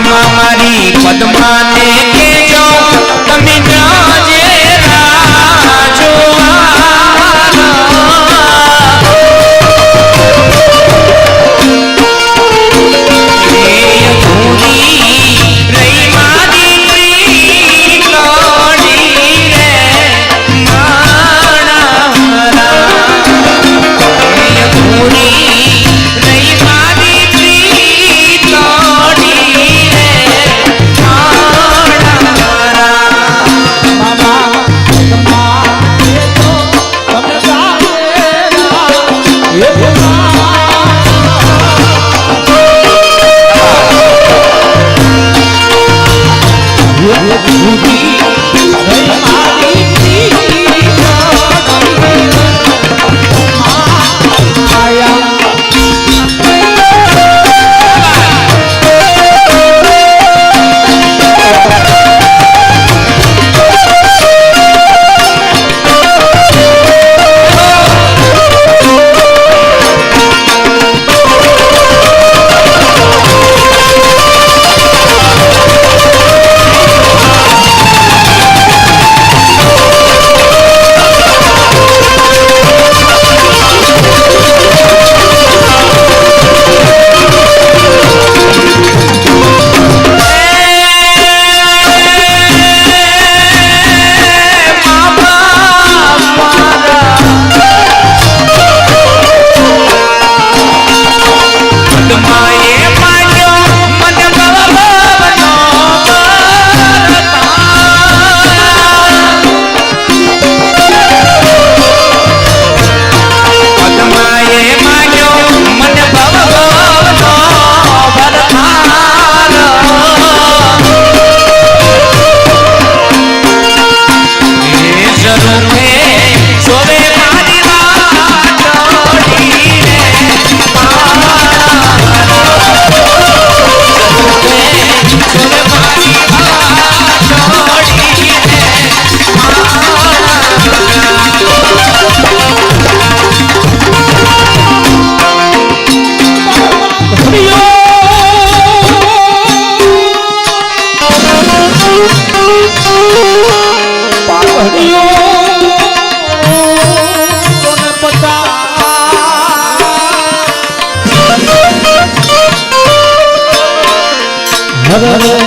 મારી પદ્માને તમે જાજે મારો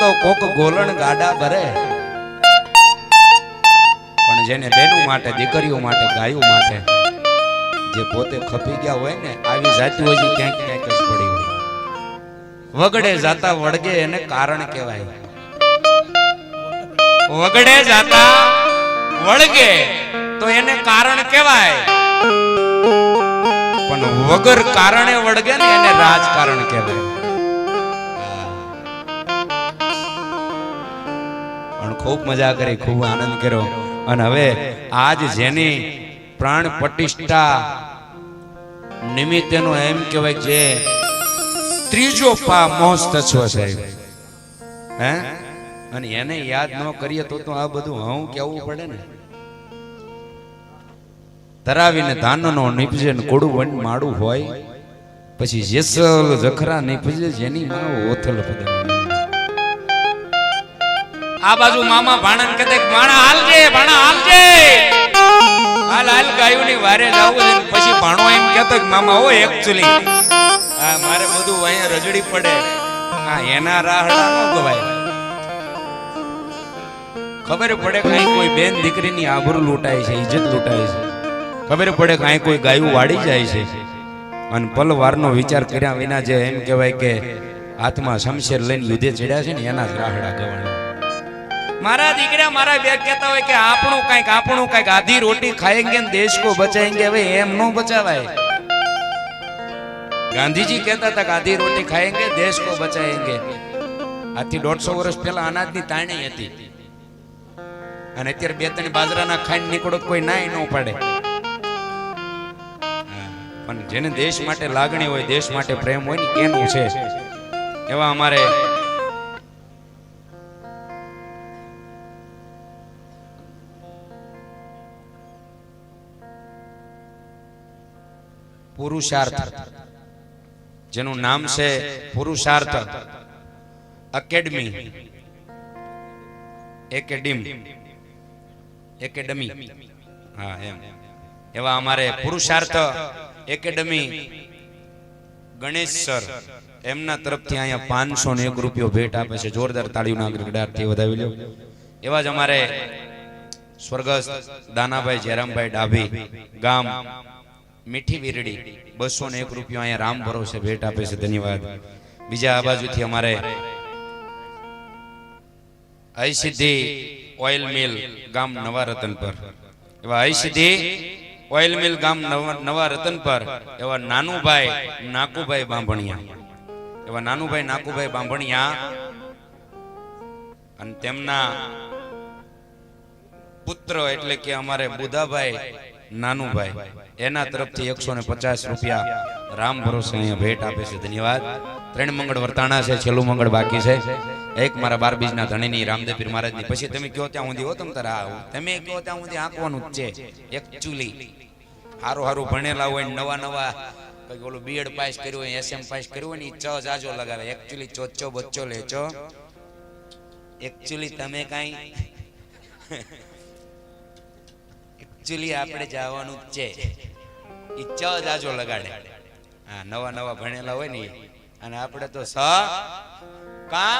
તો કોક ગોલણ ગાડા ભરે. પણ જેને બેનું માટે, દીકરીઓ માટે, ગાયો માટે જે પોતે ખપી ગયા હોય ને, આવી જાતી હજી ક્યાંક ક્યાંક જ પડી હોય. વગડે જાતા વળગે એને કારણ કહેવાય. વગડે જાતા વળગે તો એને કારણ કહેવાય. પણ વગર કારણે વળગે ને એને રાજકારણ કહેવાય. ખૂબ મજા કરી, ખૂબ આનંદ કર્યો. અને હવે આજ જેની પ્રાણ પ્રતિષ્ઠા નિમિત્તેનો એમ કહેવાય જે ત્રીજો પા મહોત્સવ સાહેબ હે? અને એને યાદ ન કરીએ તો તો આ બધું હું કેવું પડે ને. ધરાવીને ધાનનો નીપજે કોડું વન માડું હોય, પછી જેસલ જખરા નીપજે જેની માં ઓથલ પદે આ બાજુ મામા ભાણન કદે ભાણા હાલજે ભાણા હાલજે હાલ હાલ, ગાયુની વારે જાવું છે પછી ભાણો એમ કહેતો મામા, હો એકચ્યુઅલી હા, મારે બધું અહીંયા રજડી પડે. હા, એના રાહડા ન ગવાય. ખબર પડે કે અહીં કોઈ બેન દીકરીની આબરૂ લૂંટાય છે, ઇજ્જત લૂંટાય છે. ખબર પડે કે અહીં કોઈ ગાયું વાડી જાય છે. અને પલવારનો વિચાર કર્યા વિના જે એમ કહેવાય કે હાથમાં શમશેર લઈને યુદ્ધે ચડ્યા છે ને, એના જ રાહડા ગવાણા મારા દીકરા મારા બે કહેતા હોય કે આપણું કંઈક આપણું કંઈક આધી રોટી ખાએંગે દેશ કો બચાએંગે હવે એમ નો બચાવાય. ગાંધીજી કહેતા હતા કે આધી રોટી ખાએંગે દેશ કો બચાએંગે આથી દોઢસો વર્ષ પહેલા અનાજની તાણી હતી. અને અત્યારે બે ત્રણ બાજરાના ખાઈને નીકળો કોઈ નાય ન પાડે. પણ જેને દેશ માટે લાગણી હોય, દેશ માટે પ્રેમ હોય ને, એનું છે. એવા અમારે પુરુષાર્થ. જેનું નામ છે પુરુષાર્થ એકેડમી એકેડેમ એકેડમી હા, એમ. એવા અમારે પુરુષાર્થ એકેડમી ગણેશ સર એમના તરફથી અહીંયા પાંચસો ને એક રૂપિયો ભેટ આપે છે. જોરદાર તાળીઓના નાગરિક વધાવી લો. એવા જ અમારે સ્વર્ગસ્થ દાનાભાઈ જયરામભાઈ ડાભી ગામ મીઠી વીરડી. બસો ને એક રૂપિયો અહીંયા રામ ભરોસે ભેટ આપે છે, ધન્યવાદ. બીજા આ બાજુથી અમારે આઈસિદ્ધિ ઓઇલ મિલ ગામ નવા રતન પર. એવા આઈસિદ્ધિ ઓઇલ મિલ ગામ નવા રતન પર એવા નાનુભાઈ નાકુભાઈ બાંભણિયા. એવા નાનુભાઈ નાકુભાઈ બાંભણિયા અને તેમના પુત્ર એટલે કે અમારે બુધાભાઈ નાનુભાઈ, એના તરફથી એકસો ને પચાસ રૂપિયા રામ ભરોસે અહીંયા ભેટ આપે છે. ધન્યવાદ. ત્રણ મંગળ વર્તાણા છે, છેલ્લું મંગળ બાકી છે. એક મારા બાર બીજના ધણીની રામદેવ પીર મહારાજની. પછી તમે કહો ત્યાં સુધી હો તમ તારા તમે કયો ત્યાં સુધી આંકવાનું જ છે. એકચ્યુઅલી હારું હારું ભણેલા હોય નવા નવા, કઈ ઓલું બીએડ પાસ કર્યું હોય એસએમ પાસ કર્યું હોય ને ચ જાજો લગાવે. એકચ્યુઅલી ચોચ્ચો બચ્ચો લેચો એકચ્યુઅલી તમે કાંઈ એકચ્યુઅલી આપણે જવાનું છે. એ ચ જાજો લગાડે. હા નવા નવા ભણેલા હોય ને અને આપણે તો સ કા